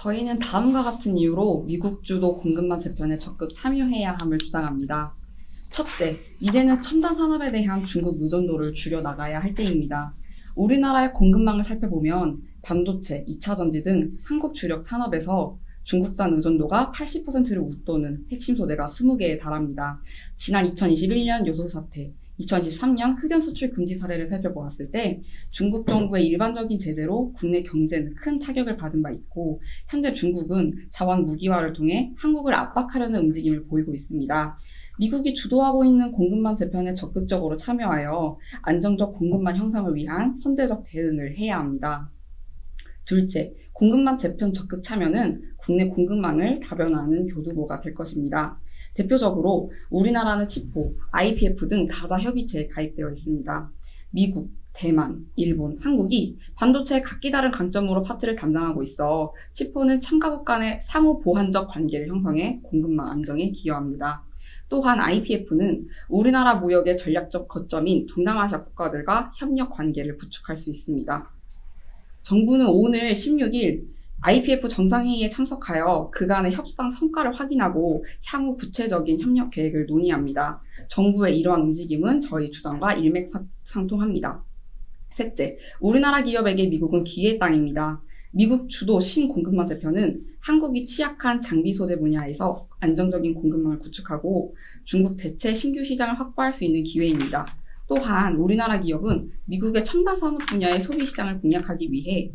저희는 다음과 같은 이유로 미국 주도 공급망 재편에 적극 참여해야 함을 주장합니다. 첫째, 이제는 첨단 산업에 대한 중국 의존도를 줄여나가야 할 때입니다. 우리나라의 공급망을 살펴보면 반도체, 2차 전지 등 한국 주력 산업에서 중국산 의존도가 80%를 웃도는 핵심 소재가 20개에 달합니다. 지난 2021년 요소 사태, 2023년 흑연 수출 금지 사례를 살펴보았을 때 중국 정부의 일반적인 제재로 국내 경제는 큰 타격을 받은 바 있고 현재 중국은 자원 무기화를 통해 한국을 압박하려는 움직임을 보이고 있습니다. 미국이 주도하고 있는 공급망 재편에 적극적으로 참여하여 안정적 공급망 형성을 위한 선제적 대응을 해야 합니다. 둘째, 공급망 재편 적극 참여는 국내 공급망을 다변화하는 교두보가 될 것입니다. 대표적으로 우리나라는 치포, IPF 등 다자 협의체에 가입되어 있습니다. 미국, 대만, 일본, 한국이 반도체의 각기 다른 강점으로 파트를 담당하고 있어 치포는 참가국 간의 상호 보완적 관계를 형성해 공급망 안정에 기여합니다. 또한 IPF는 우리나라 무역의 전략적 거점인 동남아시아 국가들과 협력 관계를 구축할 수 있습니다. 정부는 오늘 16일 IPF 정상회의에 참석하여 그간의 협상 성과를 확인하고 향후 구체적인 협력 계획을 논의합니다. 정부의 이러한 움직임은 저희 주장과 일맥상통합니다. 셋째, 우리나라 기업에게 미국은 기회의 땅입니다. 미국 주도 신공급망 재편은 한국이 취약한 장비 소재 분야에서 안정적인 공급망을 구축하고 중국 대체 신규 시장을 확보할 수 있는 기회입니다. 또한 우리나라 기업은 미국의 첨단 산업 분야의 소비 시장을 공략하기 위해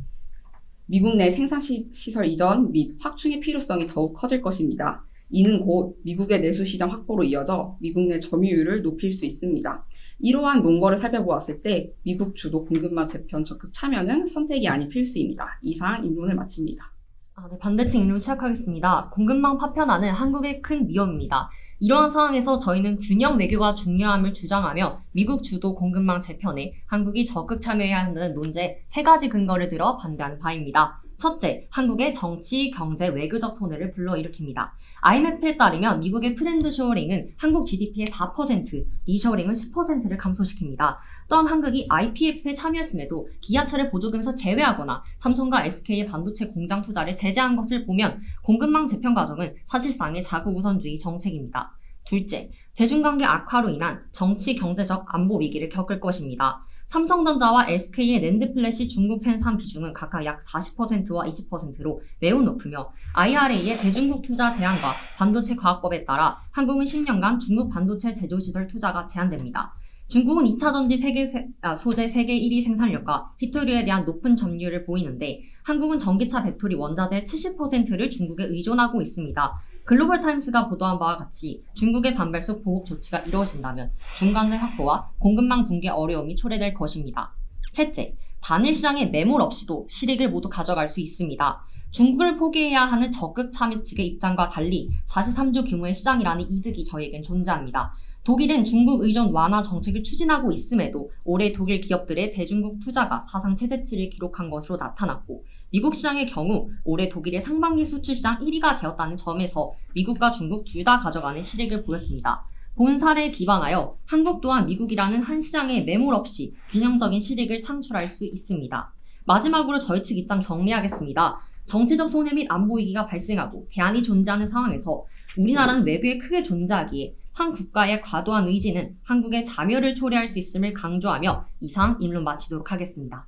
미국 내 생산 시- 시설 이전 및 확충의 필요성이 더욱 커질 것입니다. 이는 곧 미국의 내수 시장 확보로 이어져 미국 내 점유율을 높일 수 있습니다. 이러한 논거를 살펴보았을 때 미국 주도 공급망 재편 적극 참여는 선택이 아닌 필수입니다. 이상 입론을 마칩니다. 아, 네, 반대층 인론 시작하겠습니다. 공급망 파편화는 한국의 큰 위험입니다. 이러한 상황에서 저희는 균형 외교가 중요함을 주장하며 미국 주도 공급망 재편에 한국이 적극 참여해야 한다는 논제 세 가지 근거를 들어 반대하는 바입니다. 첫째, 한국의 정치, 경제, 외교적 손해를 불러일으킵니다. IMF에 따르면 미국의 프렌드 쇼어링은 한국 GDP의 4%, 리쇼어링은 10%를 감소시킵니다. 또한 한국이 IPF에 참여했음에도 기아차를 보조금에서 제외하거나 삼성과 SK의 반도체 공장 투자를 제재한 것을 보면 공급망 재편 과정은 사실상의 자국 우선주의 정책입니다. 둘째, 대중관계 악화로 인한 정치 경제적 안보 위기를 겪을 것입니다. 삼성전자와 SK의 랜드플래시 중국 생산 비중은 각각 약 40%와 20%로 매우 높으며 IRA의 대중국 투자 제한과 반도체 과학법에 따라 한국은 10년간 중국 반도체 제조시설 투자가 제한됩니다. 중국은 2차 전지 세계 세- 아, 소재 세계 1위 생산력과 히토류에 대한 높은 점유율을 보이는데 한국은 전기차 배터리 원자재 70%를 중국에 의존하고 있습니다. 글로벌 타임스가 보도한 바와 같이 중국의 반발속 보복 조치가 이루어진다면 중간재 확보와 공급망 붕괴 어려움이 초래될 것입니다. 셋째, 반일 시장의 매몰 없이도 실익을 모두 가져갈 수 있습니다. 중국을 포기해야 하는 적극 참여 측의 입장과 달리 43조 규모의 시장이라는 이득이 저에겐 존재합니다. 독일은 중국 의존 완화 정책을 추진하고 있음에도 올해 독일 기업들의 대중국 투자가 사상 최저치를 기록한 것으로 나타났고 미국 시장의 경우 올해 독일의 상반기 수출 시장 1위가 되었다는 점에서 미국과 중국 둘 다 가져가는 실익을 보였습니다. 본 사례에 기반하여 한국 또한 미국이라는 한 시장에 매몰 없이 균형적인 실익을 창출할 수 있습니다. 마지막으로 저희 측 입장 정리하겠습니다. 정치적 손해 및 안보 위기가 발생하고 대안이 존재하는 상황에서 우리나라는 외부에 크게 존재하기에 한 국가의 과도한 의지는 한국의 자멸을 초래할 수 있음을 강조하며 이상 임론 마치도록 하겠습니다.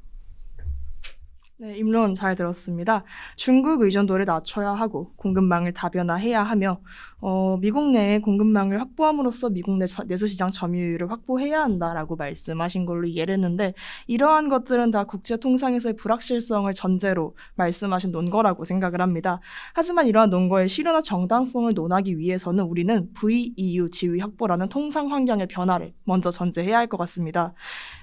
네, 임론 잘 들었습니다. 중국 의존도를 낮춰야 하고 공급망을 다변화해야 하며 어, 미국 내에 공급망을 확보함으로써 미국 내 저- 내수시장 점유율을 확보해야 한다라고 말씀하신 걸로 이해를 했는데 이러한 것들은 다 국제 통상에서의 불확실성을 전제로 말씀하신 논거라고 생각을 합니다. 하지만 이러한 논거의 실효나 정당성을 논하기 위해서는 우리는 VEU 지위 확보라는 통상 환경의 변화를 먼저 전제해야 할 것 같습니다.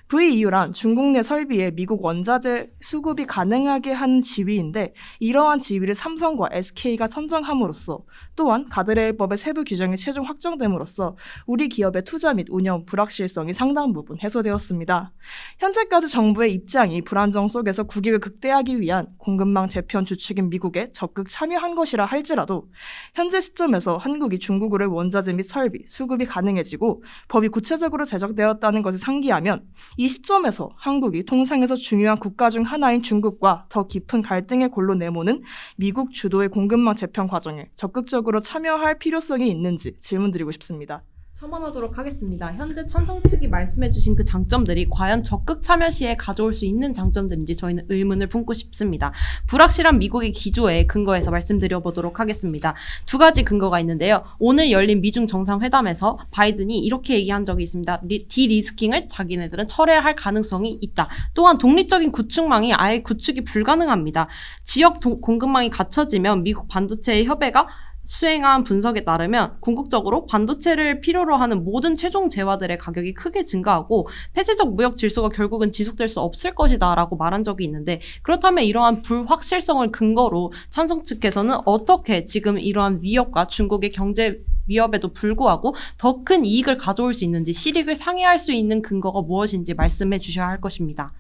VEU란 중국 내 설비에 미국 원자재 수급이 가능하게 하는 지위인데 이러한 지위를 삼성과 SK가 선정함으로써 또한 가드 레일법의 세부 규정이 최종 확정됨으로써 우리 기업의 투자 및 운영 불확실성이 상당 부분 해소되었습니다. 현재까지 정부의 입장이 불안정 속에서 국익을 극대화하기 위한 공급망 재편 주축인 미국에 적극 참여한 것이라 할지라도 현재 시점에서 한국이 중국으로의 원자재 및 설비, 수급이 가능해지고 법이 구체적으로 제정되었다는 것을 상기하면 이 시점에서 한국이 통상에서 중요한 국가 중 하나인 중국과 더 깊은 갈등의 골로 내모는 미국 주도의 공급망 재편 과정에 적극적으로 참여할 필요성이 있는지 질문드리고 싶습니다. 첨언하도록 하겠습니다. 현재 찬성 측이 말씀해주신 그 장점들이 과연 적극 참여 시에 가져올 수 있는 장점들인지 저희는 의문을 품고 싶습니다. 불확실한 미국의 기조에 근거해서 말씀드려보도록 하겠습니다. 두 가지 근거가 있는데요. 오늘 열린 미중 정상회담에서 바이든이 이렇게 얘기한 적이 있습니다. 리, 디리스킹을 자기네들은 철회할 가능성이 있다. 또한 독립적인 구축망이 아예 구축이 불가능합니다. 지역 도- 공급망이 갖춰지면 미국 반도체의 협회가 수행한 분석에 따르면 궁극적으로 반도체를 필요로 하는 모든 최종 재화들의 가격이 크게 증가하고 폐쇄적 무역 질서가 결국은 지속될 수 없을 것이다라고 말한 적이 있는데 그렇다면 이러한 불확실성을 근거로 찬성 측에서는 어떻게 지금 이러한 위협과 중국의 경제 위협에도 불구하고 더 큰 이익을 가져올 수 있는지 실익을 상회할 수 있는 근거가 무엇인지 말씀해 주셔야 할 것입니다.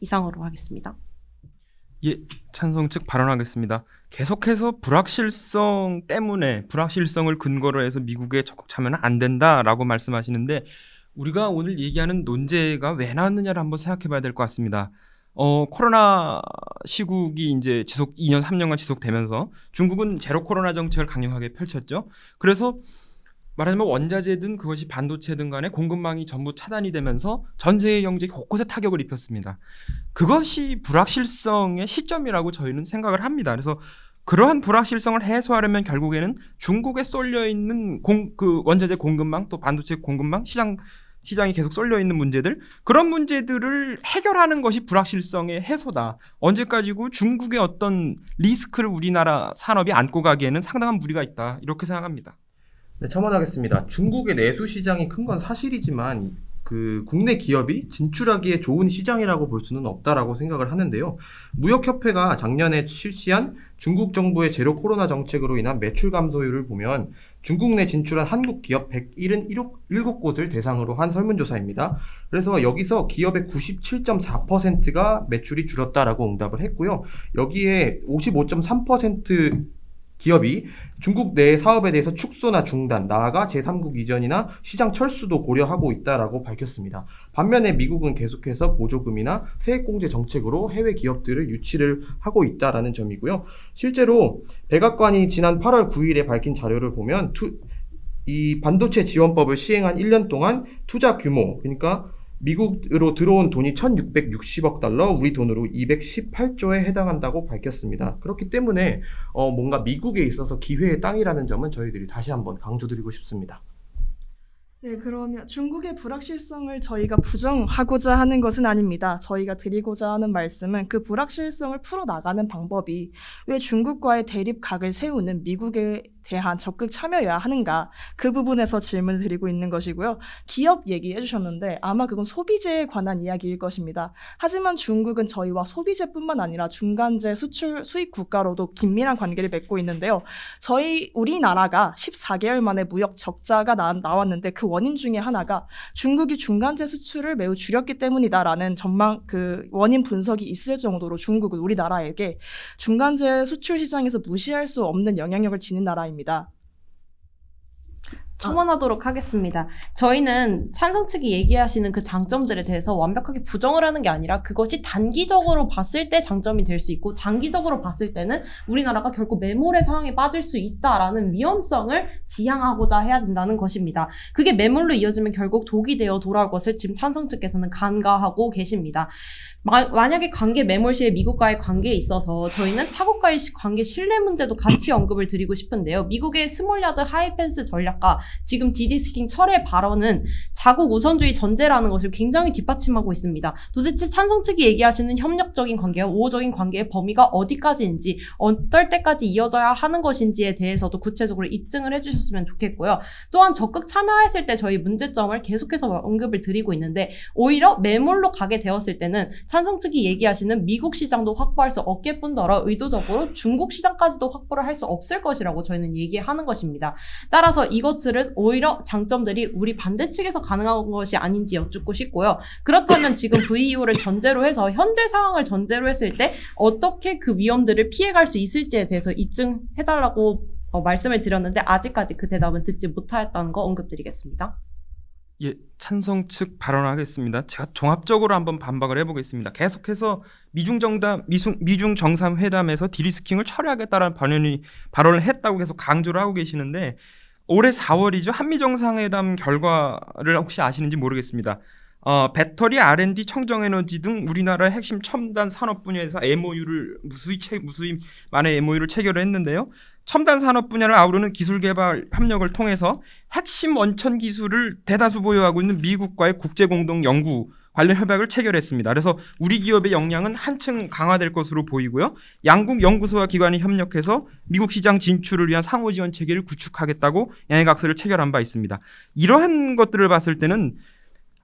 이상으로 하겠습니다. 예, 찬성 측 발언하겠습니다. 계속해서 불확실성 때문에 불확실성을 근거로 해서 미국에 적극 참여는 안 된다라고 말씀하시는데 우리가 오늘 얘기하는 논제가 왜 나왔느냐를 한번 생각해 봐야 될 것 같습니다. 어, 코로나 시국이 이제 지속 2년, 3년간 지속되면서 중국은 제로 코로나 정책을 강력하게 펼쳤죠. 그래서 말하자면 원자재든 그것이 반도체든 간에 공급망이 전부 차단이 되면서 전 세계 경제 곳곳에 타격을 입혔습니다. 그것이 불확실성의 시점이라고 저희는 생각을 합니다. 그래서 그러한 불확실성을 해소하려면 결국에는 중국에 쏠려 있는 공, 그 원자재 공급망 또 반도체 공급망 시장 시장이 계속 쏠려 있는 문제들 그런 문제들을 해결하는 것이 불확실성의 해소다. 언제까지고 중국의 어떤 리스크를 우리나라 산업이 안고 가기에는 상당한 무리가 있다. 이렇게 생각합니다. 네, 첨언하겠습니다. 중국의 내수 시장이 큰 건 사실이지만 그 국내 기업이 진출하기에 좋은 시장이라고 볼 수는 없다라고 생각을 하는데요. 무역협회가 작년에 실시한 중국 정부의 제로 코로나 정책으로 인한 매출 감소율을 보면 중국 내 진출한 한국 기업 177곳을 대상으로 한 설문조사입니다. 그래서 여기서 기업의 97.4%가 매출이 줄었다라고 응답을 했고요. 여기에 55.3% 기업이 중국 내 사업에 대해서 축소나 중단, 나아가 제3국 이전이나 시장 철수도 고려하고 있다라고 밝혔습니다. 반면에 미국은 계속해서 보조금이나 세액공제 정책으로 해외 기업들을 유치를 하고 있다라는 점이고요. 실제로 백악관이 지난 8월 9일에 밝힌 자료를 보면 투, 이 반도체 지원법을 시행한 1년 동안 투자 규모, 그러니까 미국으로 들어온 돈이 1660억 달러, 우리 돈으로 218조에 해당한다고 밝혔습니다. 그렇기 때문에 어, 뭔가 미국에 있어서 기회의 땅이라는 점은 저희들이 다시 한번 강조드리고 싶습니다. 네, 그러면 중국의 불확실성을 저희가 부정하고자 하는 것은 아닙니다. 저희가 드리고자 하는 말씀은 그 불확실성을 풀어나가는 방법이 왜 중국과의 대립각을 세우는 미국에 대한 적극 참여해야 하는가 그 부분에서 질문을 드리고 있는 것이고요. 기업 얘기해 주셨는데 아마 그건 소비재에 관한 이야기일 것입니다. 하지만 중국은 저희와 소비재뿐만 아니라 중간재 수출 수입 국가로도 긴밀한 관계를 맺고 있는데요. 저희 우리나라가 14개월 만에 무역 적자가 나, 나왔는데 그 원인 중에 하나가 중국이 중간재 수출을 매우 줄였기 때문이다라는 전망 그 원인 분석이 있을 정도로 중국은 우리나라에게 중간재 수출 시장에서 무시할 수 없는 영향력을 지닌 나라입니다. 첨언하도록 하겠습니다. 저희는 찬성 측이 얘기하시는 그 장점들에 대해서 완벽하게 부정을 하는 게 아니라 그것이 단기적으로 봤을 때 장점이 될 수 있고 장기적으로 봤을 때는 우리나라가 결국 매몰의 상황에 빠질 수 있다라는 위험성을 지향하고자 해야 된다는 것입니다. 그게 매몰로 이어지면 결국 독이 되어 돌아올 것을 지금 찬성 측에서는 간과하고 계십니다. 마- 만약에 관계 매몰 시에 미국과의 관계에 있어서 저희는 타국과의 시- 관계 신뢰 문제도 같이 언급을 드리고 싶은데요. 미국의 스몰야드 하이펜스 전략과 지금 디디스킹 철회 발언은 자국 우선주의 전제라는 것을 굉장히 뒷받침하고 있습니다. 도대체 찬성 측이 얘기하시는 협력적인 관계와 우호적인 관계의 범위가 어디까지인지 어떨 때까지 이어져야 하는 것인지에 대해서도 구체적으로 입증을 해주셨으면 좋겠고요. 또한 적극 참여했을 때 저희 문제점을 계속해서 언급을 드리고 있는데 오히려 매몰로 가게 되었을 때는 찬성 측이 얘기하시는 미국 시장도 확보할 수 없게 뿐더러 의도적으로 중국 시장까지도 확보를 할 수 없을 것이라고 저희는 얘기하는 것입니다. 따라서 이것들 은 오히려 장점들이 우리 반대 측에서 가능한 것이 아닌지 여쭙고 싶고요. 그렇다면 지금 VEO를 전제로 해서 현재 상황을 전제로 했을 때 어떻게 그 위험들을 피해갈 수 있을지에 대해서 입증해달라고 어, 말씀을 드렸는데 아직까지 그 대답은 듣지 못하였다는 거 언급드리겠습니다. 예, 찬성 측 발언하겠습니다. 제가 종합적으로 한번 반박을 해보겠습니다. 계속해서 미중 정담 미중, 미중 정상 회담에서 디리스킹을 철회하겠다는 발언이 발언을 했다고 계속 강조를 하고 계시는데 올해 4월이죠 한미 정상회담 결과를 혹시 아시는지 모르겠습니다. 어, 배터리 R&D 청정에너지 등 우리나라의 핵심 첨단 산업 분야에서 MOU를 무수히 체, 무수히 많은 MOU를 체결을 했는데요. 첨단 산업 분야를 아우르는 기술 개발 협력을 통해서 핵심 원천 기술을 대다수 보유하고 있는 미국과의 국제 공동 연구 관련 협약을 체결했습니다. 그래서 우리 기업의 역량은 한층 강화될 것으로 보이고요. 양국 연구소와 기관이 협력해서 미국 시장 진출을 위한 상호 지원 체계를 구축하겠다고 양해각서를 체결한 바 있습니다. 이러한 것들을 봤을 때는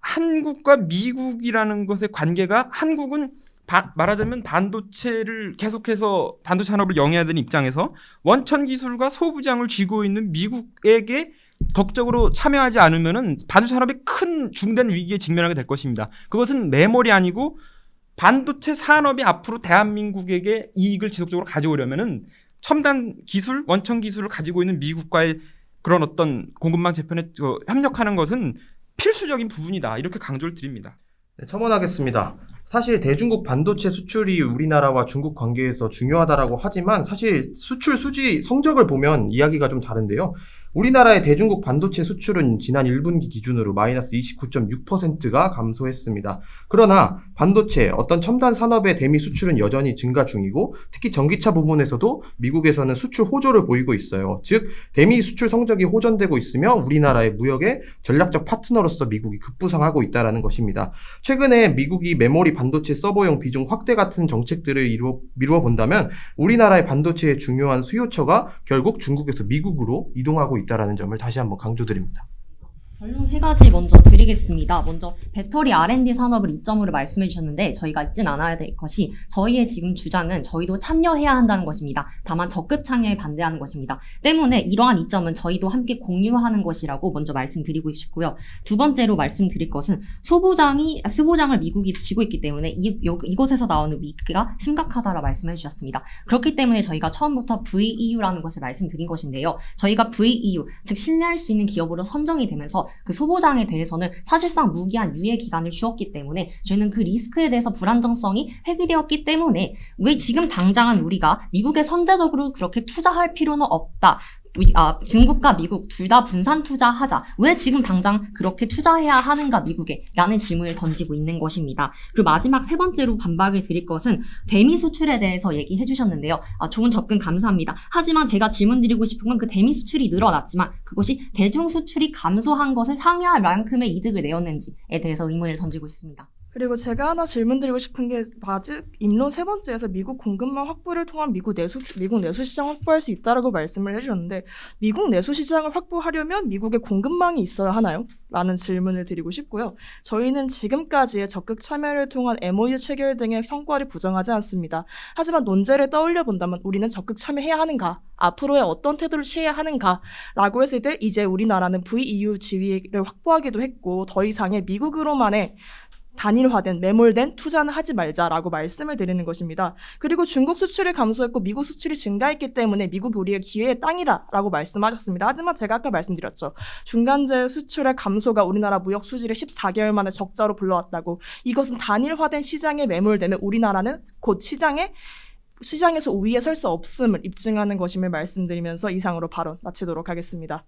한국과 미국이라는 것의 관계가 한국은 바- 말하자면 반도체를 계속해서 반도체 산업을 영위해야 되는 입장에서 원천 기술과 소부장을 쥐고 있는 미국에게 적극적으로 참여하지 않으면은 반도체 산업이 큰 중대한 위기에 직면하게 될 것입니다. 그것은 메모리 아니고 반도체 산업이 앞으로 대한민국에게 이익을 지속적으로 가져오려면은 첨단 기술, 원천 기술을 가지고 있는 미국과의 그런 어떤 공급망 재편에 어, 협력하는 것은 필수적인 부분이다. 이렇게 강조를 드립니다. 네, 첨언하겠습니다. 사실 대중국 반도체 수출이 우리나라와 중국 관계에서 중요하다라고 하지만 사실 수출 수지 성적을 보면 이야기가 좀 다른데요. 우리나라의 대중국 반도체 수출은 지난 1분기 기준으로 마이너스 29.6%가 감소했습니다. 그러나 반도체 어떤 첨단 산업의 대미 수출은 여전히 증가 중이고 특히 전기차 부분에서도 미국에서는 수출 호조를 보이고 있어요. 즉 대미 수출 성적이 호전되고 있으며 우리나라의 무역의 전략적 파트너로서 미국이 급부상하고 있다라는 것입니다. 최근에 미국이 메모리 반도체 서버용 비중 확대 같은 정책들을 이루어, 미루어 본다면 우리나라의 반도체의 중요한 수요처가 결국 중국에서 미국으로 이동하고 있다라는 점을 다시 한번 강조드립니다. 결론 세 가지 먼저 드리겠습니다. 먼저 배터리 R&D 산업을 이점으로 말씀해 주셨는데 저희가 잊진 않아야 될 것이 저희의 지금 주장은 저희도 참여해야 한다는 것입니다. 다만 적극 참여에 반대하는 것입니다. 때문에 이러한 이점은 저희도 함께 공유하는 것이라고 먼저 말씀드리고 싶고요. 두 번째로 말씀드릴 것은 소부장이 수보장을 미국이 쥐고 있기 때문에 이, 요- 이곳에서 나오는 위기가 심각하다라 말씀해 주셨습니다. 그렇기 때문에 저희가 처음부터 VEU라는 것을 말씀드린 것인데요. 저희가 VEU, 즉 신뢰할 수 있는 기업으로 선정이 되면서 그 소보장에 대해서는 사실상 무기한 유예 기간을 주었기 때문에 저희는 그 리스크에 대해서 불안정성이 회귀되었기 때문에 왜 지금 당장은 우리가 미국에 선제적으로 그렇게 투자할 필요는 없다. 위- 아, 중국과 미국 둘 다 분산 투자하자. 왜 지금 당장 그렇게 투자해야 하는가 미국에? 라는 질문을 던지고 있는 것입니다. 그리고 마지막 세 번째로 반박을 드릴 것은 대미 수출에 대해서 얘기해 주셨는데요. 아, 좋은 접근 감사합니다. 하지만 제가 질문 드리고 싶은 건 그 대미 수출이 늘어났지만 그것이 대중 수출이 감소한 것을 상회할 만큼의 이득을 내었는지에 대해서 의문을 던지고 있습니다. 그리고 제가 하나 질문드리고 싶은 게 아직 입론 세 번째에서 미국 공급망 확보를 통한 미국 내수 미국 내수 시장 확보할 수 있다라고 말씀을 해주셨는데 미국 내수 시장을 확보하려면 미국의 공급망이 있어야 하나요? 라는 질문을 드리고 싶고요. 저희는 지금까지의 적극 참여를 통한 MOU 체결 등의 성과를 부정하지 않습니다. 하지만 논제를 떠올려 본다면 우리는 적극 참여해야 하는가? 앞으로의 어떤 태도를 취해야 하는가? 라고 했을 때 이제 우리나라는 VEU 지위를 확보하기도 했고 더 이상의 미국으로만의 단일화된 매몰된 투자는 하지 말자라고 말씀을 드리는 것입니다. 그리고 중국 수출이 감소했고 미국 수출이 증가했기 때문에 미국이 우리의 기회의 땅이라라고 말씀하셨습니다. 하지만 제가 아까 말씀드렸죠. 중간재 수출의 감소가 우리나라 무역 수지를 14개월 만에 적자로 불러왔다고. 이것은 단일화된 시장에 매몰되면 우리나라는 곧 시장에 시장에서 우위에 설 수 없음을 입증하는 것임을 말씀드리면서 이상으로 발언 마치도록 하겠습니다.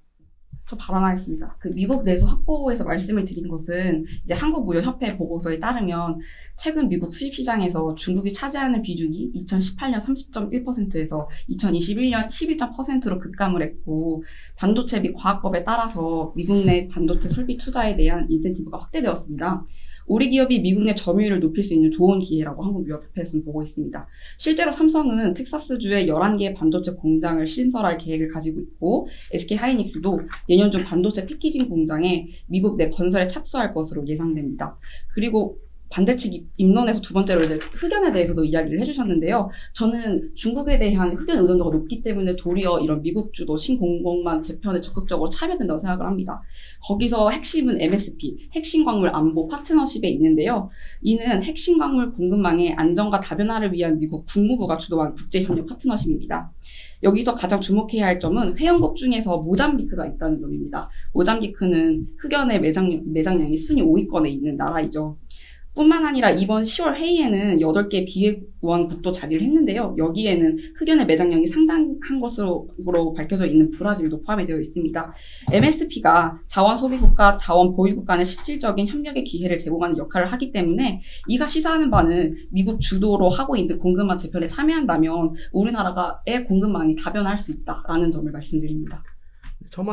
저 발언하겠습니다. 그 미국 내수 확보에서 말씀을 드린 것은 이제 한국무역협회 보고서에 따르면 최근 미국 수입 시장에서 중국이 차지하는 비중이 2018년 30.1%에서 2021년 12.%로 급감을 했고 반도체 및 과학법에 따라서 미국 내 반도체 설비 투자에 대한 인센티브가 확대되었습니다. 우리 기업이 미국 내 점유율을 높일 수 있는 좋은 기회라고 한국무역협회에서는 보고 있습니다. 실제로 삼성은 텍사스주에 11개의 반도체 공장을 신설할 계획을 가지고 있고 SK 하이닉스도 내년 중 반도체 패키징 공장에 미국 내 건설에 착수할 것으로 예상됩니다. 그리고 반대측 입론에서 두 번째로 이제 흑연에 대해서도 이야기를 해주셨는데요. 저는 중국에 대한 흑연 의존도가 높기 때문에 도리어 이런 미국 주도 신공공만 재편에 적극적으로 참여된다고 생각을 합니다. 거기서 핵심은 MSP, 핵심 광물 안보 파트너십에 있는데요. 이는 핵심 광물 공급망의 안정과 다변화를 위한 미국 국무부가 주도한 국제협력 파트너십입니다. 여기서 가장 주목해야 할 점은 회원국 중에서 모잠비크가 있다는 점입니다. 모잠비크는 흑연의 매장, 매장량이 순위 5위권에 있는 나라이죠. 뿐만 아니라 이번 10월 회의에는 8개 비회원국도 자리를 했는데요. 여기에는 흑연의 매장량이 상당한 것으로 밝혀져 있는 브라질도 포함이 되어 있습니다. MSP가 자원 소비국가, 자원 보유국 간의 실질적인 협력의 기회를 제공하는 역할을 하기 때문에 이가 시사하는 바는 미국 주도로 하고 있는 공급망 재편에 참여한다면 우리나라가의 공급망이 다변화할 수 있다라는 점을 말씀드립니다.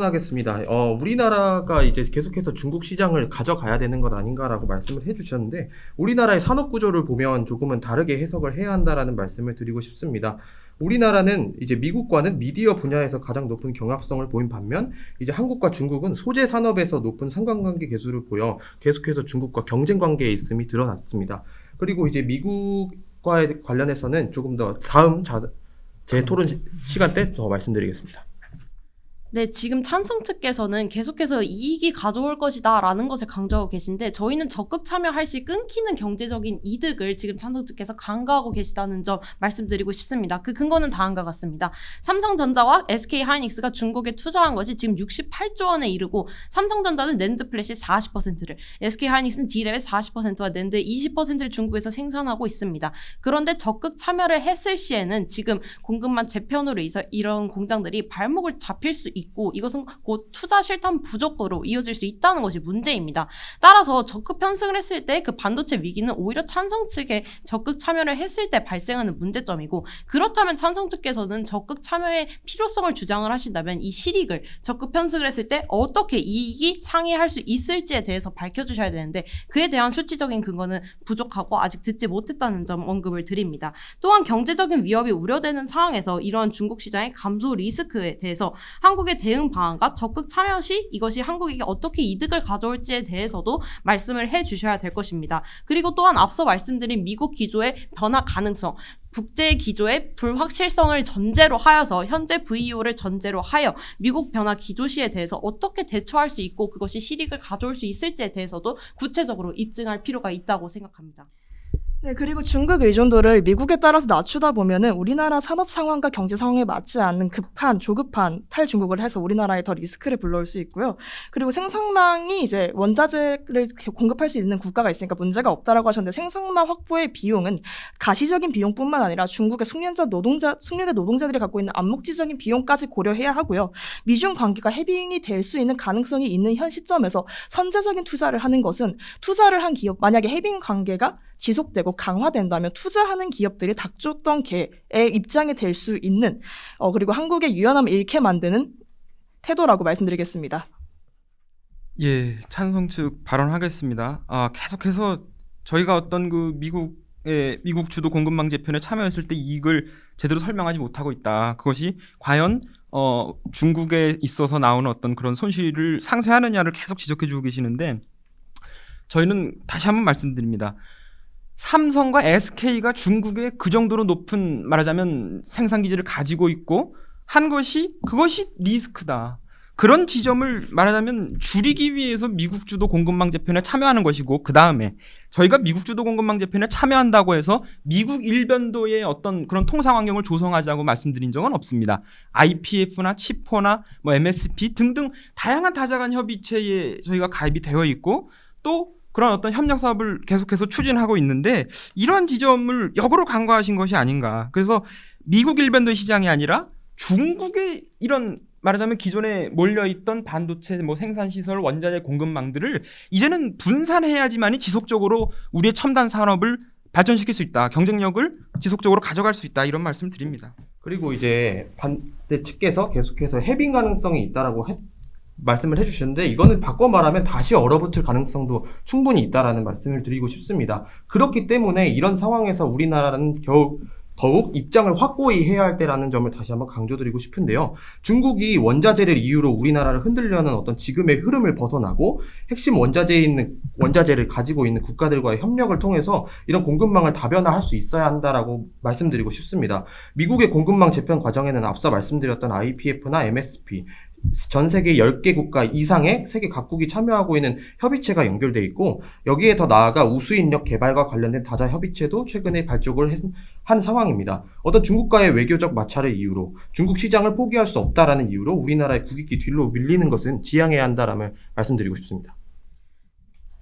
첨언하겠습니다. 어, 우리나라가 이제 계속해서 중국 시장을 가져가야 되는 것 아닌가라고 말씀을 해주셨는데 우리나라의 산업 구조를 보면 조금은 다르게 해석을 해야 한다라는 말씀을 드리고 싶습니다. 우리나라는 이제 미국과는 미디어 분야에서 가장 높은 경합성을 보인 반면 이제 한국과 중국은 소재 산업에서 높은 상관관계 개수를 보여 계속해서 중국과 경쟁 관계에 있음이 드러났습니다. 그리고 이제 미국과 관련해서는 조금 더 다음 자, 제 토론 시- 시간 때 더 말씀드리겠습니다. 네, 지금 찬성 측께서는 계속해서 이익이 가져올 것이다 라는 것을 강조하고 계신데 저희는 적극 참여할 시 끊기는 경제적인 이득을 지금 찬성 측께서 강조하고 계시다는 점 말씀드리고 싶습니다. 그 근거는 다음과 같습니다. 삼성전자와 SK 하이닉스가 중국에 투자한 것이 지금 68조 원에 이르고 삼성전자는 낸드 플래시 40%를, SK 하이닉스는 D랩의 40%와 낸드 20%를 중국에서 생산하고 있습니다. 그런데 적극 참여를 했을 시에는 지금 공급만 재편으로 인해서 이런 공장들이 발목을 잡힐 수 있고 이것은 곧 투자 실탄 부족으로 이어질 수 있다는 것이 문제입니다. 따라서 적극 편승을 했을 때 그 반도체 위기는 오히려 찬성 측에 적극 참여를 했을 때 발생하는 문제점이고 그렇다면 찬성 측께서는 적극 참여의 필요성을 주장을 하신다면 이 실익을 적극 편승을 했을 때 어떻게 이익이 상회할 수 있을지에 대해서 밝혀주셔야 되는데 그에 대한 수치적인 근거는 부족하고 아직 듣지 못했다는 점 언급을 드립니다. 또한 경제적인 위협이 우려되는 상황에서 이러한 중국 시장의 감소 리스크에 대해서 한국의 대응 방안과 적극 참여 시 이것이 한국에게 어떻게 이득을 가져올지에 대해서도 말씀을 해 주셔야 될 것입니다. 그리고 또한 앞서 말씀드린 미국 기조의 변화 가능성, 국제 기조의 불확실성을 전제로 하여서 현재 VEO를 전제로 하여 미국 변화 기조 시에 대해서 어떻게 대처할 수 있고 그것이 실익을 가져올 수 있을지에 대해서도 구체적으로 입증할 필요가 있다고 생각합니다. 네, 그리고 중국 의존도를 미국에 따라서 낮추다 보면은 우리나라 산업 상황과 경제 상황에 맞지 않는 급한, 조급한 탈중국을 해서 우리나라에 더 리스크를 불러올 수 있고요. 그리고 생산망이 이제 원자재를 공급할 수 있는 국가가 있으니까 문제가 없다라고 하셨는데 생산망 확보의 비용은 가시적인 비용뿐만 아니라 중국의 숙련자 노동자, 숙련자 노동자들이 갖고 있는 암묵지적인 비용까지 고려해야 하고요. 미중 관계가 해빙이 될 수 있는 가능성이 있는 현 시점에서 선제적인 투자를 하는 것은 투자를 한 기업, 만약에 해빙 관계가 지속되고 강화된다면 투자하는 기업들이 닥쳤던 개의 입장이 될 수 있는 어, 그리고 한국의 유연함을 잃게 만드는 태도라고 말씀드리겠습니다. 예, 찬성 측 발언하겠습니다. 아, 계속해서 저희가 어떤 그 미국의 미국 주도 공급망 재편에 참여했을 때 이익을 제대로 설명하지 못하고 있다. 그것이 과연 어, 중국에 있어서 나오는 어떤 그런 손실을 상쇄하느냐를 계속 지적해 주고 계시는데 저희는 다시 한번 말씀드립니다. 삼성과 SK가 중국에 그 정도로 높은 말하자면 생산 기지를 가지고 있고 한 것이 그것이 리스크다. 그런 지점을 말하자면 줄이기 위해서 미국 주도 공급망 재편에 참여하는 것이고 그 다음에 저희가 미국 주도 공급망 재편에 참여한다고 해서 미국 일변도의 어떤 그런 통상 환경을 조성하자고 말씀드린 적은 없습니다. IPF나 치포나 뭐 MSP 등등 다양한 다자간 협의체에 저희가 가입이 되어 있고 또 그런 어떤 협력 사업을 계속해서 추진하고 있는데 이러한 지점을 역으로 간과하신 것이 아닌가. 그래서 미국 일변도 시장이 아니라 중국의 이런 말하자면 기존에 몰려있던 반도체 뭐 생산 시설 원자재 공급망들을 이제는 분산해야지만이 지속적으로 우리의 첨단 산업을 발전시킬 수 있다. 경쟁력을 지속적으로 가져갈 수 있다. 이런 말씀을 드립니다. 그리고 이제 반대 측께서 계속해서 해빙 가능성이 있다라고 해- 말씀을 해주셨는데 이거는 바꿔 말하면 다시 얼어붙을 가능성도 충분히 있다라는 말씀을 드리고 싶습니다. 그렇기 때문에 이런 상황에서 우리나라는 겨우 더욱 입장을 확고히 해야 할 때라는 점을 다시 한번 강조드리고 싶은데요. 중국이 원자재를 이유로 우리나라를 흔들려는 어떤 지금의 흐름을 벗어나고 핵심 원자재에 있는 원자재를 가지고 있는 국가들과의 협력을 통해서 이런 공급망을 다변화할 수 있어야 한다라고 말씀드리고 싶습니다. 미국의 공급망 재편 과정에는 앞서 말씀드렸던 IPF나 MSP 전 세계 10개 국가 이상의 세계 각국이 참여하고 있는 협의체가 연결돼 있고 여기에 더 나아가 우수 인력 개발과 관련된 다자 협의체도 최근에 발족을 했- 한 상황입니다. 어떤 중국과의 외교적 마찰을 이유로 중국 시장을 포기할 수 없다라는 이유로 우리나라의 국익이 뒤로 밀리는 것은 지양해야 한다라는 말씀드리고 싶습니다.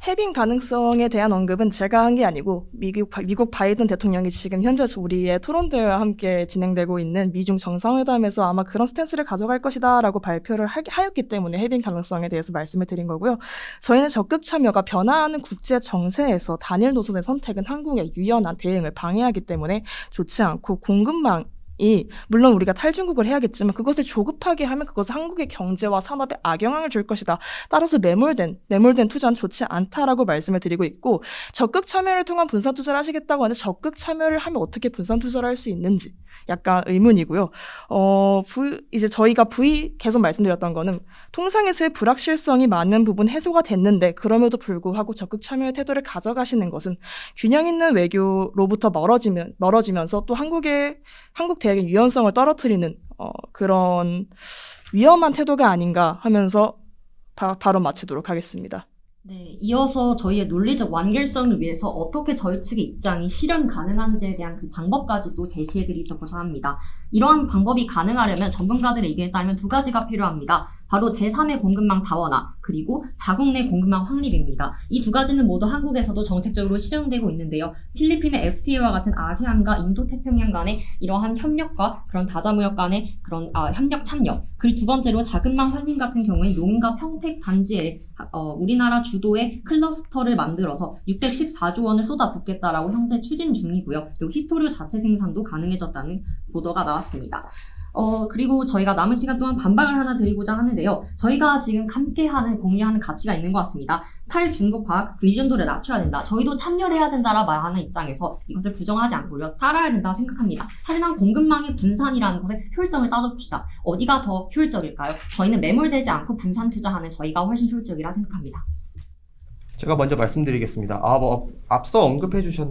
해빙 가능성에 대한 언급은 제가 한 게 아니고 미국, 바- 미국 바이든 대통령이 지금 현재 우리의 토론대와 함께 진행되고 있는 미중 정상회담에서 아마 그런 스탠스를 가져갈 것이다라고 발표를 하, 하였기 때문에 해빙 가능성에 대해서 말씀을 드린 거고요. 저희는 적극 참여가 변화하는 국제 정세에서 단일 노선의 선택은 한국의 유연한 대응을 방해하기 때문에 좋지 않고 공급망 이 물론 우리가 탈중국을 해야겠지만 그것을 조급하게 하면 그것은 한국의 경제와 산업에 악영향을 줄 것이다. 따라서 매몰된 매몰된 투자는 좋지 않다라고 말씀을 드리고 있고 적극 참여를 통한 분산 투자를 하시겠다고 하는데 적극 참여를 하면 어떻게 분산 투자를 할 수 있는지 약간 의문이고요. 어, V, 이제 저희가 V 계속 말씀드렸던 거는 통상에서의 불확실성이 많은 부분 해소가 됐는데 그럼에도 불구하고 적극 참여의 태도를 가져가시는 것은 균형 있는 외교로부터 멀어지면 멀어지면서 또 한국의 한국 대 학의 유연성을 떨어뜨리는 어, 그런 위험한 태도가 아닌가 하면서 바, 바로 마치도록 하겠습니다. 네, 이어서 저희의 논리적 완결성을 위해서 어떻게 저희 측의 입장이 실현 가능한지에 대한 그 방법까지도 제시해드리고자 합니다. 이러한 방법이 가능하려면 전문가들의 의견에 따르면 두 가지가 필요합니다. 바로 제3의 공급망 다원화, 그리고 자국 내 공급망 확립입니다. 이 두 가지는 모두 한국에서도 정책적으로 실현되고 있는데요. 필리핀의 FTA와 같은 아세안과 인도 태평양 간의 이러한 협력과 그런 다자무역 간의 그런 아, 협력 참여, 그리고 두 번째로 자금망 확립 같은 경우에 용인과 평택 단지에 어, 우리나라 주도의 클러스터를 만들어서 614조 원을 쏟아붓겠다라고 현재 추진 중이고요. 그리고 히토류 자체 생산도 가능해졌다는 보도가 나왔습니다. 어, 그리고 저희가 남은 시간 동안 반박을 하나 드리고자 하는데요. 저희가 지금 함께하는, 공유하는 가치가 있는 것 같습니다. 탈중국화 그 의존도를 낮춰야 된다. 저희도 참여를 해야 된다라 말하는 입장에서 이것을 부정하지 않고 오히려 따라야 된다 생각합니다. 하지만 공급망의 분산이라는 것의 효율성을 따져봅시다. 어디가 더 효율적일까요? 저희는 매몰되지 않고 분산 투자하는 저희가 훨씬 효율적이라 생각합니다. 제가 먼저 말씀드리겠습니다. 아, 뭐, 앞서 언급해 주셨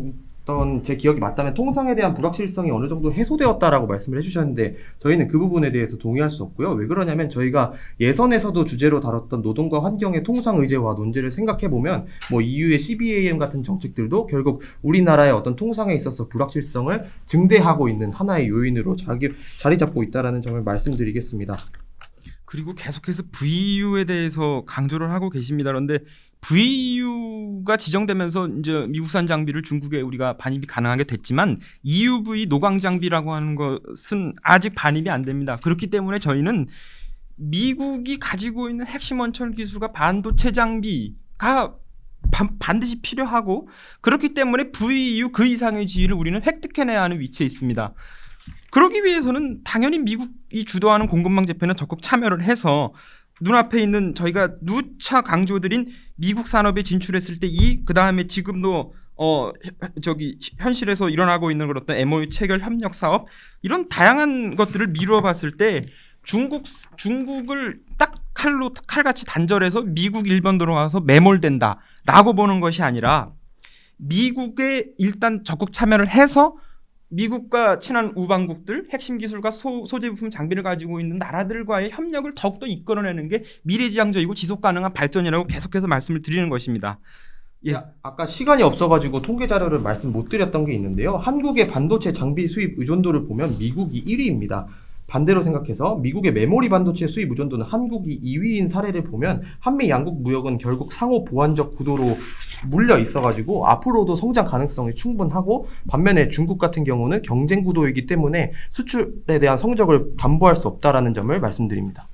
던제 기억이 맞다면 통상에 대한 불확실성이 어느 정도 해소되었다라고 말씀을 해주셨는데 저희는 그 부분에 대해서 동의할 수 없고요. 왜 그러냐면 저희가 예선에서도 주제로 다뤘던 노동과 환경의 통상 의제와 논제를 생각해 보면 뭐 EU의 CBAM 같은 정책들도 결국 우리나라의 어떤 통상에 있어서 불확실성을 증대하고 있는 하나의 요인으로 자기, 자리 잡고 있다라는 점을 말씀드리겠습니다. 그리고 계속해서 VU에 대해서 강조를 하고 계십니다. 그런데 VU가 지정되면서 이제 미국산 장비를 중국에 우리가 반입이 가능하게 됐지만 EUV 노광 장비라고 하는 것은 아직 반입이 안 됩니다. 그렇기 때문에 저희는 미국이 가지고 있는 핵심 원천 기술과 반도체 장비가 반, 반드시 필요하고 그렇기 때문에 VU 그 이상의 지위를 우리는 획득해내야 하는 위치에 있습니다. 그러기 위해서는 당연히 미국이 주도하는 공급망 재편에 적극 참여를 해서 눈앞에 있는 저희가 누차 강조드린 미국 산업에 진출했을 때 이 그다음에 지금도 어 혀- 저기 현실에서 일어나고 있는 그런 어떤 MOU 체결 협력 사업 이런 다양한 것들을 미루어 봤을 때 중국 중국을 딱 칼로 칼같이 단절해서 미국 일본 들어와서 매몰된다라고 보는 것이 아니라 미국에 일단 적극 참여를 해서 미국과 친한 우방국들, 핵심 기술과 소, 소재 부품 장비를 가지고 있는 나라들과의 협력을 더욱더 이끌어내는 게 미래지향적이고 지속 가능한 발전이라고 계속해서 말씀을 드리는 것입니다. 예. 야, 아까 시간이 없어가지고 통계 자료를 말씀 못 드렸던 게 있는데요. 한국의 반도체 장비 수입 의존도를 보면 미국이 1위입니다. 반대로 생각해서 미국의 메모리 반도체 수입 의존도는 한국이 2위인 사례를 보면 한미 양국 무역은 결국 상호 보완적 구도로 물려 있어가지고 앞으로도 성장 가능성이 충분하고 반면에 중국 같은 경우는 경쟁 구도이기 때문에 수출에 대한 성적을 담보할 수 없다라는 점을 말씀드립니다.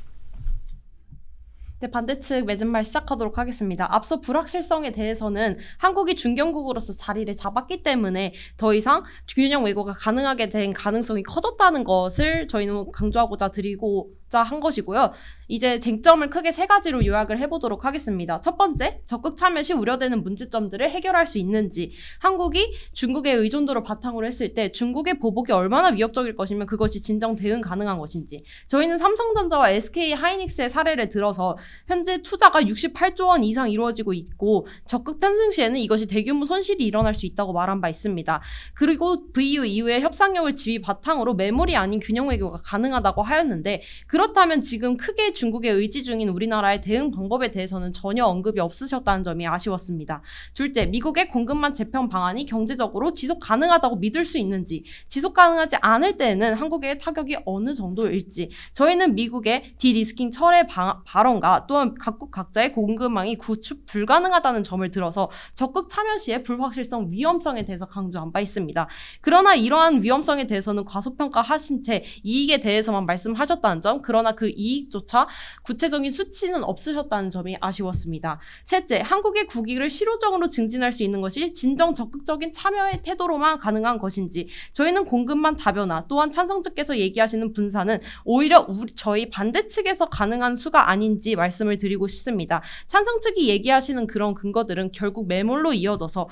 네, 반대측 맺은 말 시작하도록 하겠습니다. 앞서 불확실성에 대해서는 한국이 중견국으로서 자리를 잡았기 때문에 더 이상 균형 외교가 가능하게 된 가능성이 커졌다는 것을 저희는 강조하고자 드리고 한 것이고요. 이제 쟁점을 크게 세 가지로 요약을 해보도록 하겠습니다. 첫 번째, 적극 참여 시 우려되는 문제점들을 해결할 수 있는지, 한국이 중국의 의존도를 바탕으로 했을 때 중국의 보복이 얼마나 위협적일 것이면 그것이 진정 대응 가능한 것인지, 저희는 삼성전자와 SK 하이닉스의 사례를 들어서 현재 투자가 68조 원 이상 이루어지고 있고 적극 편승 시에는 이것이 대규모 손실이 일어날 수 있다고 말한 바 있습니다. 그리고 VU 이후에 협상력을 지휘 바탕으로 매몰이 아닌 균형 외교가 가능하다고 하였는데 그 렇다면 지금 크게 중국에 의지 중인 우리나라의 대응 방법에 대해서는 전혀 언급이 없으셨다는 점이 아쉬웠습니다. 둘째, 미국의 공급만 재편 방안이 경제적으로 지속 가능하다고 믿을 수 있는지, 지속 가능하지 않을 때에는 한국의 타격이 어느 정도일지, 저희는 미국의 디리스킹 철회 방- 발언과 또한 각국 각자의 공급망이 구축 불가능하다는 점을 들어서 적극 참여 시의 불확실성 위험성에 대해서 강조한 바 있습니다. 그러나 이러한 위험성에 대해서는 과소평가하신 채 이익에 대해서만 말씀하셨다는 점, 그러나 그 이익조차 구체적인 수치는 없으셨다는 점이 아쉬웠습니다. 셋째, 한국의 국익을 실효적으로 증진할 수 있는 것이 진정 적극적인 참여의 태도로만 가능한 것인지, 저희는 공급만 다변화, 또한 찬성측께서 얘기하시는 분산은 오히려 우리, 저희 반대 측에서 가능한 수가 아닌지 말씀을 드리고 싶습니다. 찬성 측이 얘기하시는 그런 근거들은 결국 매몰로 이어져서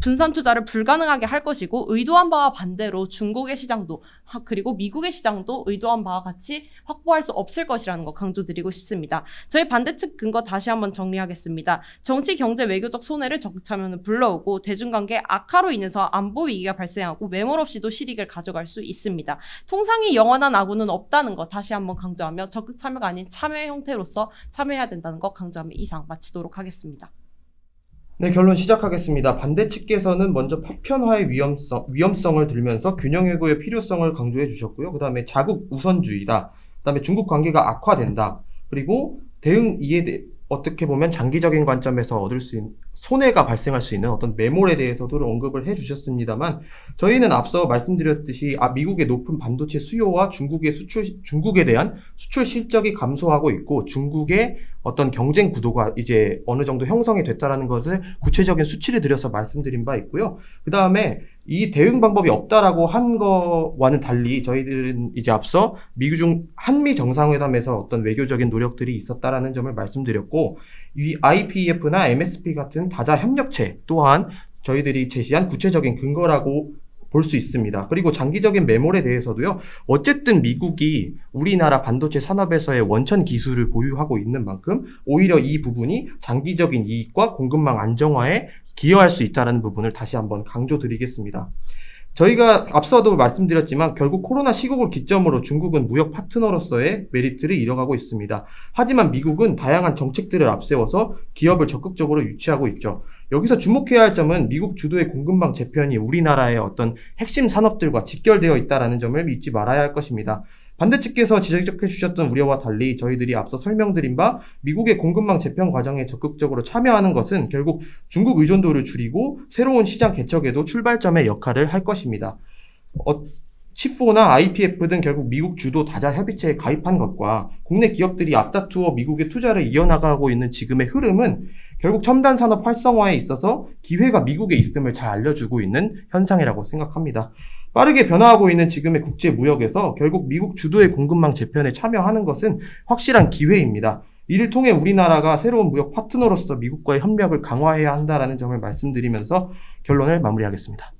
분산 투자를 불가능하게 할 것이고 의도한 바와 반대로 중국의 시장도 하- 그리고 미국의 시장도 의도한 바와 같이 확보할 수 없을 것이라는 거 강조드리고 싶습니다. 저희 반대측 근거 다시 한번 정리하겠습니다. 정치, 경제, 외교적 손해를 적극 참여는 불러오고 대중관계 악화로 인해서 안보 위기가 발생하고 매몰 없이도 실익을 가져갈 수 있습니다. 통상이 영원한 아군은 없다는 거 다시 한번 강조하며 적극 참여가 아닌 참여의 형태로서 참여해야 된다는 거 강조하며 이상 마치도록 하겠습니다. 네, 결론 시작하겠습니다. 반대 측께서는 먼저 파편화의 위험성, 위험성을 들면서 균형 외교의 필요성을 강조해 주셨고요. 그 다음에 자국 우선주의다. 그 다음에 중국 관계가 악화된다. 그리고 대응 이에 대해 어떻게 보면 장기적인 관점에서 얻을 수 있는 손해가 발생할 수 있는 어떤 매몰에 대해서도 언급을 해 주셨습니다만 저희는 앞서 말씀드렸듯이 아, 미국의 높은 반도체 수요와 중국의 수출 중국에 대한 수출 실적이 감소하고 있고 중국의 어떤 경쟁 구도가 이제 어느 정도 형성이 됐다라는 것을 구체적인 수치를 들여서 말씀드린 바 있고요. 그 다음에 이 대응 방법이 없다라고 한 거와는 달리 저희들은 이제 앞서 미중 한미 정상회담에서 어떤 외교적인 노력들이 있었다라는 점을 말씀드렸고 이 IPEF나 MSP 같은 다자 협력체 또한 저희들이 제시한 구체적인 근거라고 볼 수 있습니다. 그리고 장기적인 매몰에 대해서도요. 어쨌든 미국이 우리나라 반도체 산업에서의 원천 기술을 보유하고 있는 만큼 오히려 이 부분이 장기적인 이익과 공급망 안정화에 기여할 수 있다는 부분을 다시 한번 강조드리겠습니다. 저희가 앞서도 말씀드렸지만 결국 코로나 시국을 기점으로 중국은 무역 파트너로서의 메리트를 이뤄가고 있습니다. 하지만 미국은 다양한 정책들을 앞세워서 기업을 적극적으로 유치하고 있죠. 여기서 주목해야 할 점은 미국 주도의 공급망 재편이 우리나라의 어떤 핵심 산업들과 직결되어 있다는 점을 잊지 말아야 할 것입니다. 반대측께서 지적해 주셨던 우려와 달리 저희들이 앞서 설명드린 바 미국의 공급망 재편 과정에 적극적으로 참여하는 것은 결국 중국 의존도를 줄이고 새로운 시장 개척에도 출발점의 역할을 할 것입니다. 어, 치포나 IPF 등 결국 미국 주도 다자 협의체에 가입한 것과 국내 기업들이 앞다투어 미국의 투자를 이어나가고 있는 지금의 흐름은 결국 첨단 산업 활성화에 있어서 기회가 미국에 있음을 잘 알려주고 있는 현상이라고 생각합니다. 빠르게 변화하고 있는 지금의 국제 무역에서 결국 미국 주도의 공급망 재편에 참여하는 것은 확실한 기회입니다. 이를 통해 우리나라가 새로운 무역 파트너로서 미국과의 협력을 강화해야 한다라는 점을 말씀드리면서 결론을 마무리하겠습니다.